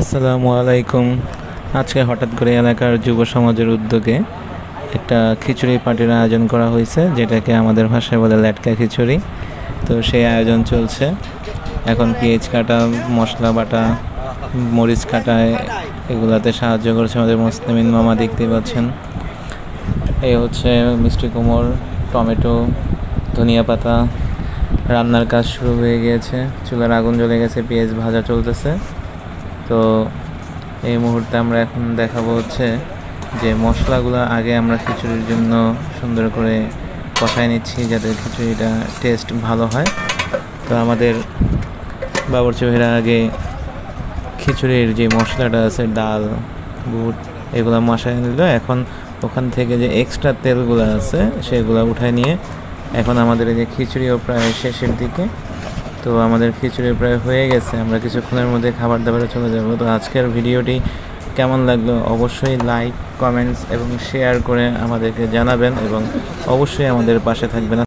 আসসালামু আলাইকুম। আজকে হঠাৎ করে এলাকার যুব সমাজের উদ্যোগে একটা খিচুড়ি পার্টির আয়োজন করা হয়েছে, যেটাকে আমাদের ভাষায় বলে ল্যাটকা খিচুড়ি। তো সেই আয়োজন চলছে। এখন পেঁয়াজ কাটা, মশলা বাটা, মরিচ কাটা, এগুলাতে সাহায্য করছে আমাদের মুসলিমিন মামা দেখতে পাচ্ছেন। এই হচ্ছে মিষ্টি কুমড়, টমেটো, ধনিয়া পাতা। রান্নার কাজ শুরু হয়ে গিয়েছে। চুলার আগুন জ্বলে গেছে, পেঁয়াজ ভাজা চলতেছে। তো এই মুহূর্তে আমরা এখন দেখাবো হচ্ছে যে মশলাগুলো আগে আমরা খিচুড়ির জন্য সুন্দর করে কষায় নিচ্ছি যাতে খিচুড়িটা টেস্ট ভালো হয়। তো আমাদের বাবরচি ভাইরা আগে খিচুড়ির যে মশলাটা আছে, ডাল, বুট, এগুলো মশাই নিল। এখন ওখান থেকে যে এক্সট্রা তেলগুলো আছে, সেগুলো উঠায় নিয়ে এখন আমাদের এই যে খিচুড়িও প্রায় শেষের দিকে। তো আমাদের খিচুড়ি প্রায় হয়ে গেছে, আমরা কিছুক্ষণের মধ্যে খাবার দাবারে চলে যাব। তো আজকের ভিডিওটি কেমন লাগল অবশ্যই লাইক কমেন্টস এবং শেয়ার করে আমাদেরকে জানাবেন এবং অবশ্যই আমাদের পাশে থাকবেন।